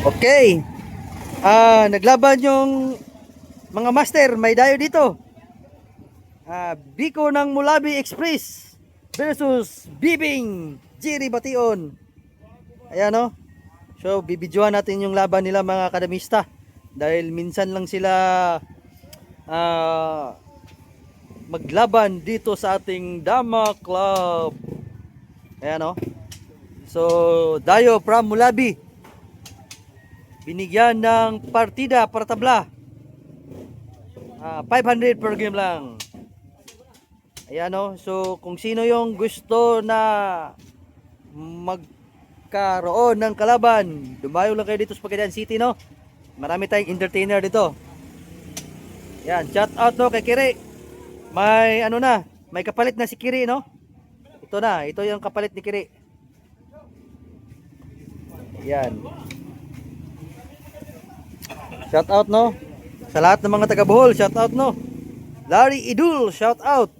Okay. Ah, naglaban yung mga master, may dayo dito. Ah, Biko ng Mulabi Express versus Bibing Jiri Bation. Ayan oh. So, bibidyohan natin yung laban nila mga kadamista. Dahil minsan lang sila ah, maglaban dito sa ating Dama Club. Ayan oh. So, Dayo from Mulabi. Binigyan ng partida para tabla. Ah, 500 per game lang. Ayan o. So, kung sino yung gusto na magkaroon ng kalaban, dumayo lang kayo dito sa Pagadian City, no? Marami tayong entertainer dito. Yan, shout out no kay Kiri. May ano na, may kapalit na si Kiri, no? Ito na, ito yung kapalit ni Kiri. Yan. Shout out no. Sa lahat ng mga taga Bohol, shout out no. Larry Idul, shout out.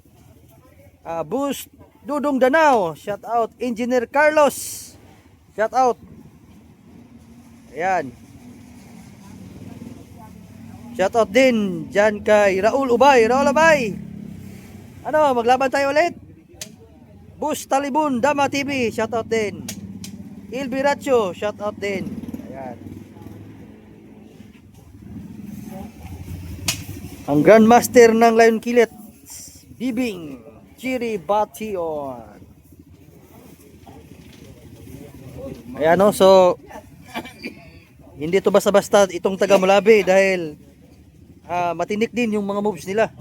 Ah, Boost Dudong Danao, shout out. Engineer Carlos, shout out. Ayan. Shout out din dyan kay Raul Ubay. Raul Ubay. Ano, maglaban tayo ulit? Boost Talibun, Dama TV, shout out din. Il Biracho, shout out din. Ayan. Ang Grandmaster ng Lion Killet, Bibing Chiri Bation. Ayan no, so hindi to basta-basta itong taga Mulabi dahil ah, matinik din yung mga moves nila.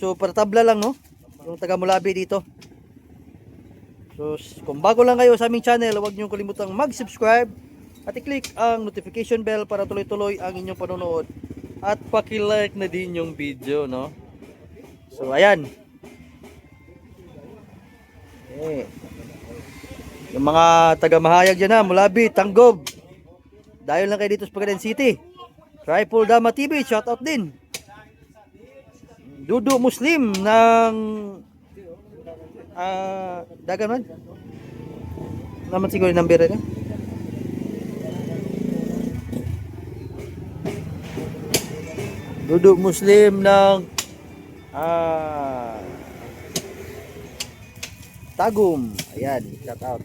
So para tabla lang no, yung taga Mulabi dito. So kung bago lang kayo sa aming channel, huwag niyo kalimutang mag-subscribe at i-click ang notification bell para tuloy-tuloy ang inyong panonood at paki-like na din yung video, no? So, ayan. Eh. Yung mga taga-mahayag dyan na, Mulabi, Tanggob. Dahil lang kayo dito sa Pagadian City. Tripod Dama TV, shoutout din. Dudu Muslim ng ah dagan man. Naman siguro yung number niya. Duduk Muslim ng ah Tagum. Ayan, shout out.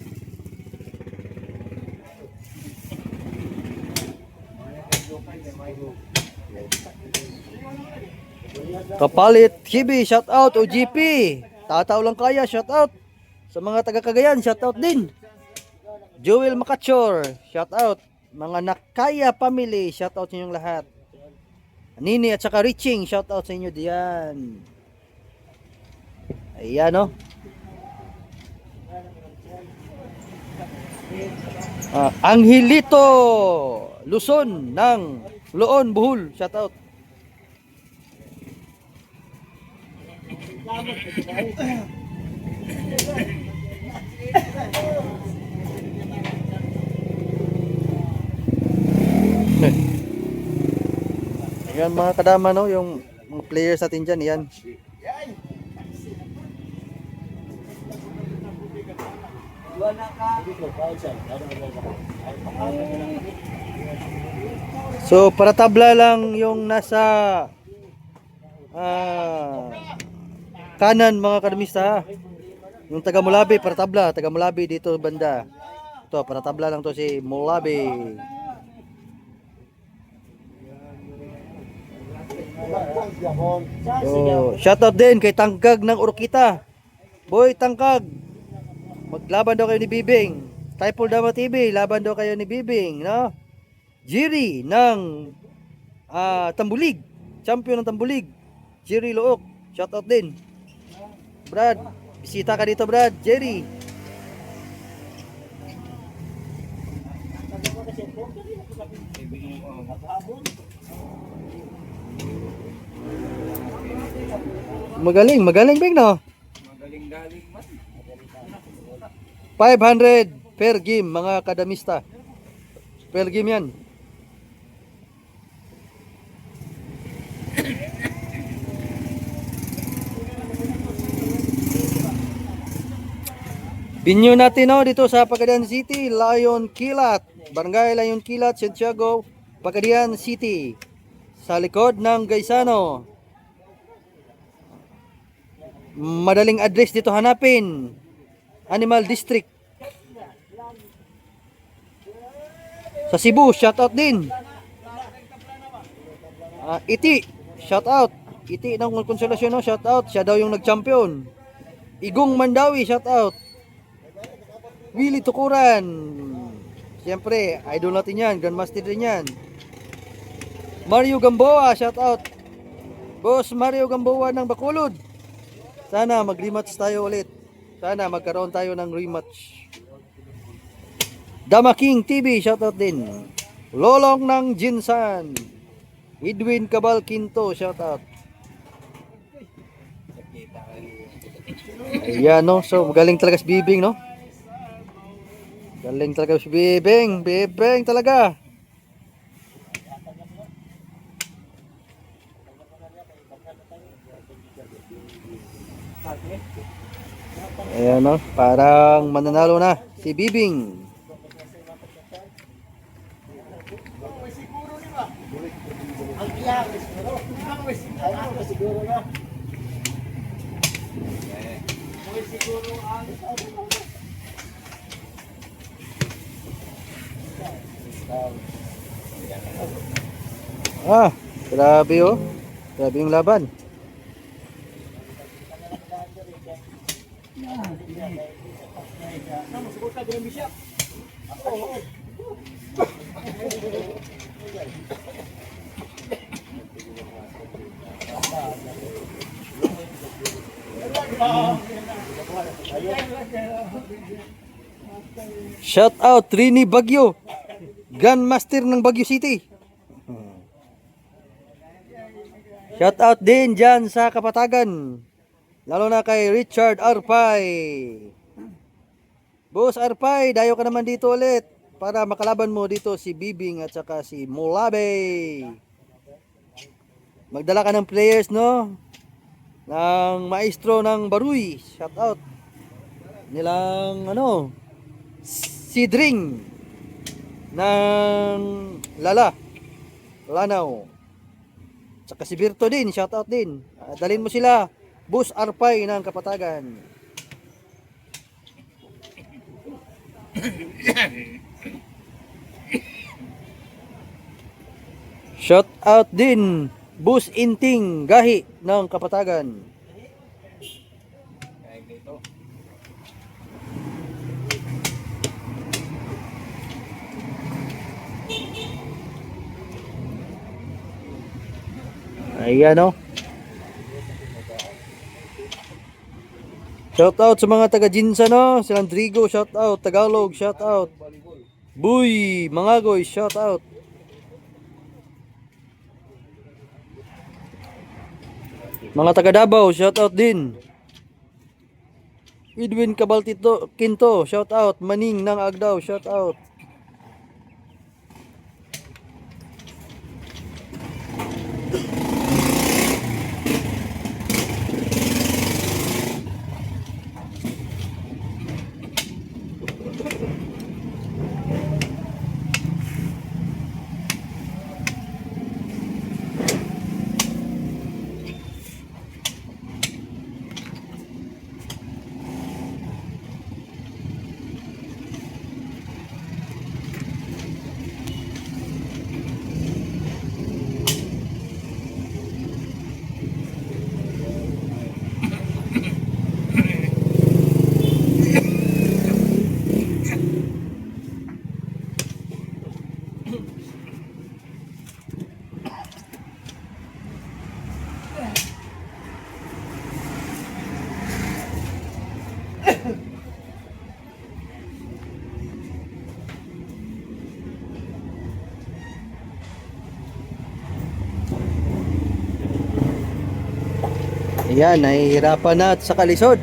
Kapalit Kibi, shout out OGP. Tataw lang kaya, shout out. Sa mga taga Cagayan, shout out din. Joel Makachor, shout out. Mga Nakaya family, shout out sa inyong lahat. Nini at saka Riching, shout out sa inyo diyan. Ayan no. Ah, Angelito Luzon ng Loon Buhol, shout out. Yan mga kadama no, yung mga players natin dyan, yan. So para tabla lang yung nasa ah, kanan mga kadamista. Yung taga Mulabi para tabla, taga Mulabi dito banda. Ito para tabla lang to si Mulabi. So, shoutout din kay Tangkag ng Urkita. Boy, Tangkag. Maglaban daw kayo ni Bibing. Typol Dama TV, laban daw kayo ni Bibing, no? Jiri ng ah, Tambulig. Champion ng Tambulig. Jiri Look. Shoutout din. Brad, bisita ka dito, Brad. Jerry. Magaling, magaling Bing, no? Magaling-galing man. 500 per game mga kadamista. Per game yan. Binyo natin no, dito sa Pagadian City, Lion Kilat. Barangay Layon Kilat, Santiago, Pagadian City. Sa likod ng Gaisano. Madaling address dito hanapin. Animal District. Sa Cebu, shout out din. Ah, iti, shout out. Iti ng konsolasyon, no? shout out. Siya daw yung nag-champion. Igong Mandawi, shout out. Willie Tukuran. Siyempre, idol natin yan. Grandmaster din yan. Mario Gamboa, shout out. Boss Mario Gamboa ng Bacolod. Sana mag-rematch tayo ulit. Sana magkaroon tayo ng rematch. Dama King TV, shoutout din. Lolong ng Jinsan. Edwin Cabal Quinto, shoutout. Ayan, no? So, galing talaga si Bibing, no? Galing talaga si Bibing. Bibing talaga. Ayan, no? Parang mananalo na si Bibing. Ah, grabe oh. Grabe yung laban. Shout out Rini Bagyo. Grandmaster ng Bagyo City. Shout out din dyan sa Kapatagan. Lalo na kay Richard Arpay. Boss Arpay, dayo ka naman dito ulit para makalaban mo dito si Bibing at saka si Mulabe. Magdala ka ng players, no? Ng maestro ng Baruy. Shout out. Nilang ano? Sidring ng Lala. Lanao. Tsaka si Birto din, shout out din. Dalhin mo sila. Bus Arpay ng Kapatagan. Shout out din Bus Inting Gahi ng Kapatagan. Ayan o. Shout out sa mga taga Jinsa no. Si Landrigo, shout out. Tagalog, shout out. Buy, Mangagoy, shout out. Mga taga Davao, shout out din. Edwin Cabaltito, Quinto, shout out. Maning ng Agdao, shout out. Ayan, nahihirapan na sa kalisod.